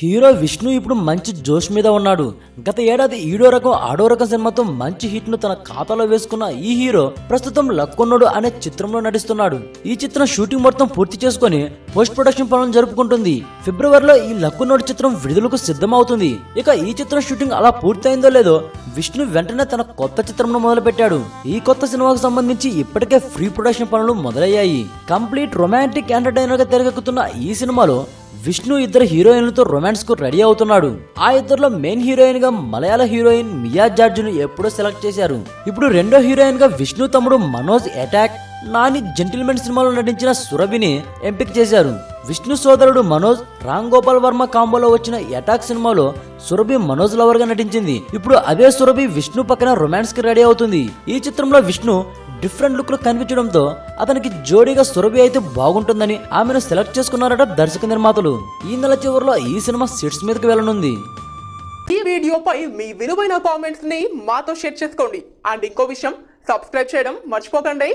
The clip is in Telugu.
హీరో విష్ణు ఇప్పుడు మంచి జోష్ మీద ఉన్నాడు. గత ఏడాది ఈడో రకం ఆడో రకం సినిమాతో మంచి హిట్ను తన ఖాతాలో వేసుకున్న ఈ హీరో ప్రస్తుతం లక్కున్నోడు అనే చిత్రంలో నటిస్తున్నాడు. ఈ చిత్రం షూటింగ్ మొత్తం పూర్తి చేసుకొని పోస్ట్ ప్రొడక్షన్ పనులు జరుపుకుంటుంది. ఫిబ్రవరిలో ఈ లక్కున్నోడు చిత్రం విడుదలకు సిద్ధమవుతుంది. ఇక ఈ చిత్రం షూటింగ్ అలా పూర్తయిందో లేదో విష్ణు వెంటనే తన కొత్త చిత్రంను మొదలుపెట్టాడు. ఈ కొత్త సినిమాకు సంబంధించి ఇప్పటికే ప్రీ ప్రొడక్షన్ పనులు మొదలయ్యాయి. కంప్లీట్ రొమాంటిక్ ఎంటర్టైనర్గా తెరకెక్కుతున్న ఈ సినిమాలో విష్ణు ఇద్దరు హీరోయిన్లతో రొమాన్స్కు రెడీ అవుతున్నాడు. ఆ ఇద్దరులో మెయిన్ హీరోయిన్గా మలయాళ హీరోయిన్ మియా జార్జ్ను ఎప్పుడో సెలెక్ట్ చేశారు. ఇప్పుడు రెండో హీరోయిన్గా విష్ణు తమ్ముడు మనోజ్ అటాక్ నాని జెంటిల్మెన్ సినిమాలో నటించిన సురభిని ఎంపిక చేశారు. విష్ణు సోదరుడు మనోజ్ రామ్ గోపాల్ వర్మ కాంబోలో వచ్చిన అటాక్ సినిమాలో సురభి మనోజ్ లవర్గా నటించింది. ఇప్పుడు అదే సురభి విష్ణు పక్కన రొమాన్స్కి రెడీ అవుతుంది. ఈ చిత్రంలో విష్ణు డిఫరెంట్ లుక్లో కనిపించడంతో అతనికి జోడీగా సురభి అయితే బాగుంటుందని ఆమెను సెలెక్ట్ చేసుకున్నారట దర్శక నిర్మాతలు. ఈ నెల చివరిలో ఈ సినిమా సెట్స్ మీదకి వెళ్ళనుంది. ఈ వీడియోపై మీ విలువైన కామెంట్స్ని మాతో షేర్ చేసుకోండి. అండ్ ఇంకో విషయం సబ్స్క్రైబ్ చేయడం మర్చిపోకండి.